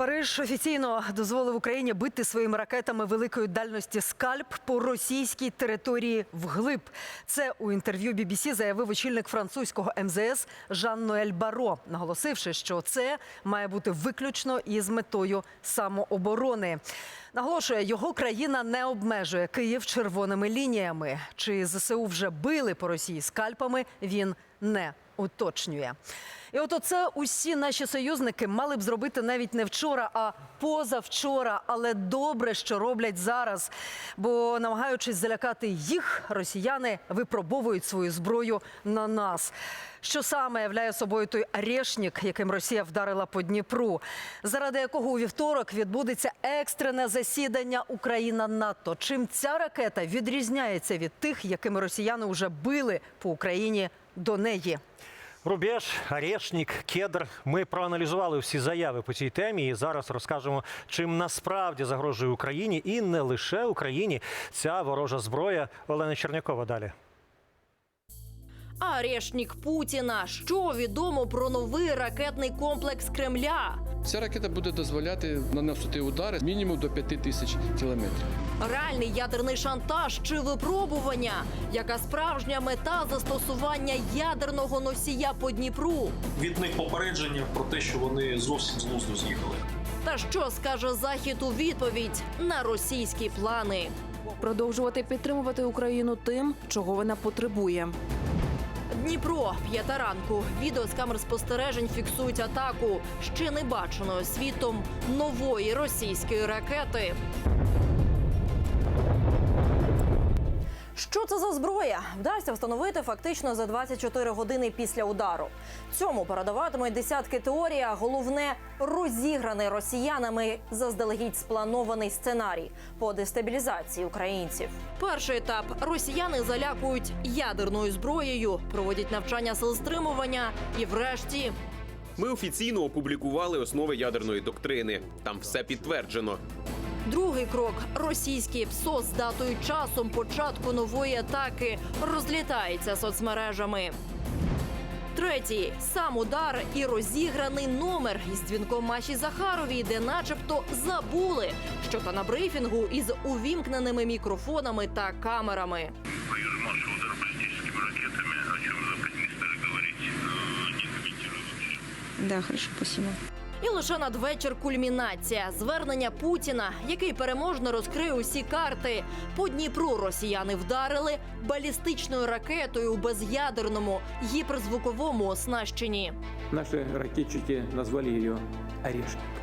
Париж офіційно дозволив Україні бити своїми ракетами великої дальності скальп по російській території вглиб. Це у інтерв'ю BBC заявив очільник французького МЗС Жан-Ноель Баро, наголосивши, що це має бути виключно із метою самооборони. Наголошує, його країна не обмежує Київ червоними лініями. Чи ЗСУ вже били по Росії скальпами? Він не уточнює. І от оце усі наші союзники мали б зробити навіть не вчора, а позавчора. Але добре, що роблять зараз. Бо намагаючись залякати їх, росіяни випробовують свою зброю на нас. Що саме являє собою той арешнік, яким Росія вдарила по Дніпру, заради якого у вівторок відбудеться екстрене засідання Україна НАТО. Чим ця ракета відрізняється від тих, якими росіяни вже били по Україні до неї? Рубеж, Орешник, Кедр. Ми проаналізували всі заяви по цій темі і зараз розкажемо, чим насправді загрожує Україні і не лише Україні ця ворожа зброя. Олена Чернякова далі. Арешнік Путіна. Що відомо про новий ракетний комплекс Кремля? Ця ракета буде дозволяти наносити удари мінімум до 5 тисяч кілометрів. Реальний ядерний шантаж чи випробування? Яка справжня мета застосування ядерного носія по Дніпру? від них попередження про те, що вони зовсім з глузду з'їхали. Та що скаже Захід у відповідь на російські плани? продовжувати підтримувати Україну тим, чого вона потребує. Дніпро, п'ята ранку. Відео з камер спостережень фіксують атаку ще не баченої світом нової російської ракети. Що це за зброя? Вдасться встановити фактично за 24 години після удару. Цьому передаватимуть десятки теорій. а Головне розіграний росіянами заздалегідь спланований сценарій по дестабілізації українців. Перший етап росіяни залякують ядерною зброєю, проводять навчання сил стримування і, врешті, Ми офіційно опублікували основи ядерної доктрини. Там все підтверджено. Другий крок російський ПСО з датою часом початку нової атаки розлітається соцмережами. Третій сам удар і розіграний номер із дзвінком Маші Захаровій, де, начебто, забули, що та на брифінгу із увімкненими мікрофонами та камерами. Удар баллистическими ракетами, о чем Запад не стали говорить, э, не. Да, хорошо, спасибо. І лише надвечір кульмінація звернення Путіна, який переможно розкриє усі карти. По Дніпру росіяни вдарили балістичною ракетою у без'ядерному гіперзвуковому оснащенні. Наші ракетчики назвали її «Орешник».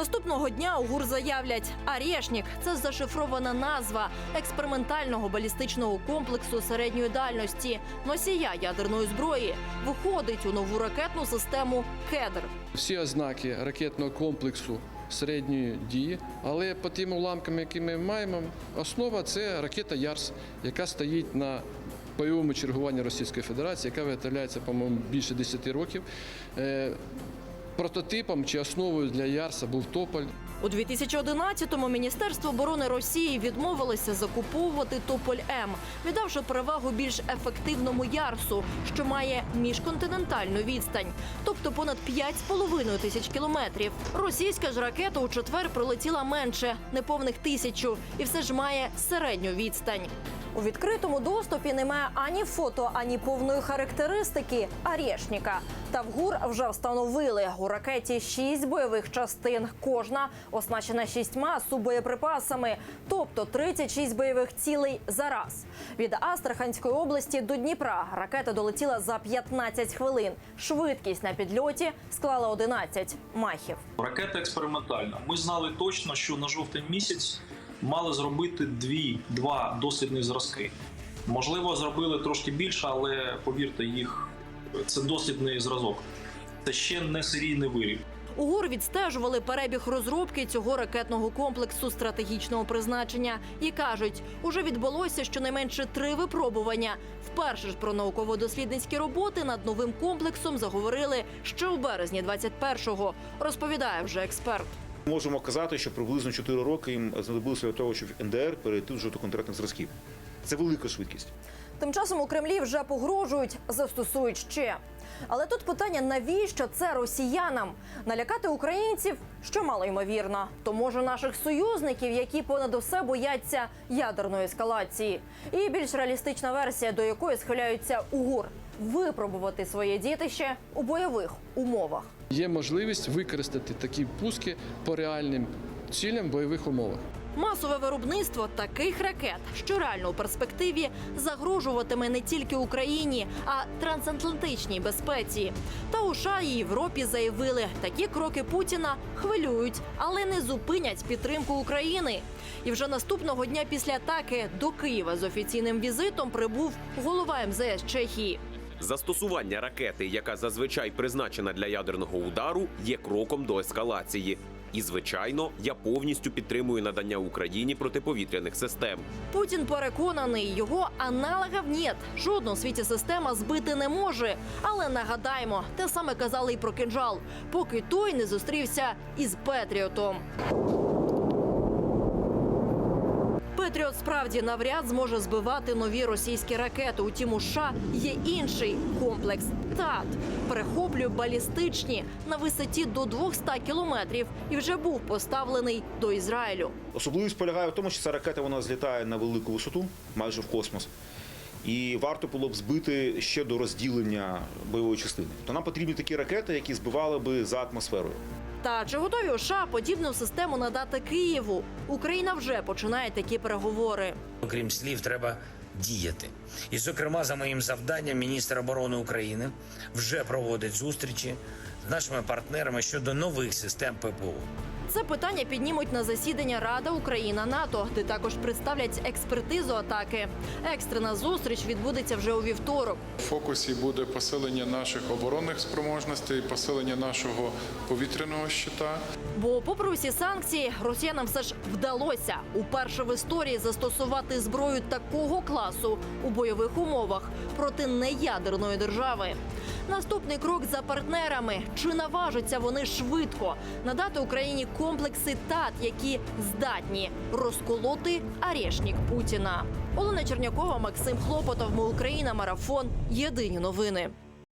Наступного дня у ГУР заявлять, Арєшнік це зашифрована назва експериментального балістичного комплексу середньої дальності, носія ядерної зброї, виходить у нову ракетну систему Кедр. Всі ознаки ракетного комплексу середньої дії, але по тим уламкам, які ми маємо, основа це ракета Ярс, яка стоїть на бойовому чергуванні Російської Федерації, яка виготовляється, по-моєму, більше 10 років. Прототипом чи основою для Ярса був Тополь. У 2011-му Міністерство оборони Росії відмовилося закуповувати Тополь М, віддавши перевагу більш ефективному Ярсу, що має міжконтинентальну відстань, тобто понад 5,5 тисяч кілометрів. Російська ж ракета у четвер пролетіла менше, неповних тисячу, і все ж має середню відстань. У відкритому доступі немає ані фото, ані повної характеристики Арєшніка. Та в ГУР вже встановили у ракеті шість бойових частин. Кожна оснащена шістьма субоєприпасами, тобто 36 бойових цілей за раз. Від Астраханської області до Дніпра ракета долетіла за 15 хвилин. Швидкість на підльоті склала 11 махів. Ракета експериментальна. Ми знали точно, що на жовтень місяць мали зробити дві, два дослідні зразки. Можливо, зробили трошки більше, але повірте, їх це дослідний зразок. Це ще не серійний виріб. У ГУР відстежували перебіг розробки цього ракетного комплексу стратегічного призначення і кажуть, уже відбулося щонайменше три випробування. Вперше ж про науково-дослідницькі роботи над новим комплексом заговорили ще у березні 21-го, розповідає вже експерт. Можемо казати, що приблизно 4 роки їм знадобилося для того, щоб НДР перейти вже до конкретних зразків. Це велика швидкість. Тим часом у Кремлі вже погрожують, застосують ще. Але тут питання, навіщо це росіянам? Налякати українців, що мало ймовірно. То може наших союзників, які понад усе бояться ядерної ескалації. І більш реалістична версія, до якої схиляються УГУР – випробувати своє дітище у бойових умовах. Є можливість використати такі пуски по реальним цілям в бойових умовах. Масове виробництво таких ракет, що реально у перспективі загрожуватиме не тільки Україні, а трансатлантичній безпеці. Та у США і Європі заявили, такі кроки Путіна хвилюють, але не зупинять підтримку України. І вже наступного дня після атаки до Києва з офіційним візитом прибув голова МЗС Чехії. Застосування ракети, яка зазвичай призначена для ядерного удару, є кроком до ескалації. І звичайно, я повністю підтримую надання Україні протиповітряних систем. Путін переконаний, його аналогів нет. Жодна у світі система збити не може. Але нагадаємо, те саме казали й про кинжал, поки той не зустрівся із Петріотом. Петріот справді навряд зможе збивати нові російські ракети. Утім, у США є інший комплекс ТАТ. Перехоплює балістичні на висоті до 200 кілометрів і вже був поставлений до Ізраїлю. Особливість полягає в тому, що ця ракета вона злітає на велику висоту, майже в космос. І варто було б збити ще до розділення бойової частини. То нам потрібні такі ракети, які збивали би за атмосферою. Та чи готові США подібну систему надати Києву? Україна вже починає такі переговори. Окрім слів, треба діяти. І, зокрема, за моїм завданням, міністр оборони України вже проводить зустрічі з нашими партнерами щодо нових систем ППО. Це питання піднімуть на засідання Рада Україна НАТО, де також представлять експертизу атаки. Екстрена зустріч відбудеться вже у вівторок. В фокусі буде посилення наших оборонних спроможностей, посилення нашого повітряного щита. Бо, попри усі санкції, росіянам все ж вдалося уперше в історії застосувати зброю такого класу у бойових умовах проти неядерної держави. Наступний крок за партнерами. Чи наважаться вони швидко надати Україні комплекси ТАТ, які здатні розколоти арешнік Путіна? Олена Чернякова, Максим Хлопотов. Ми Україна. Марафон. Єдині новини.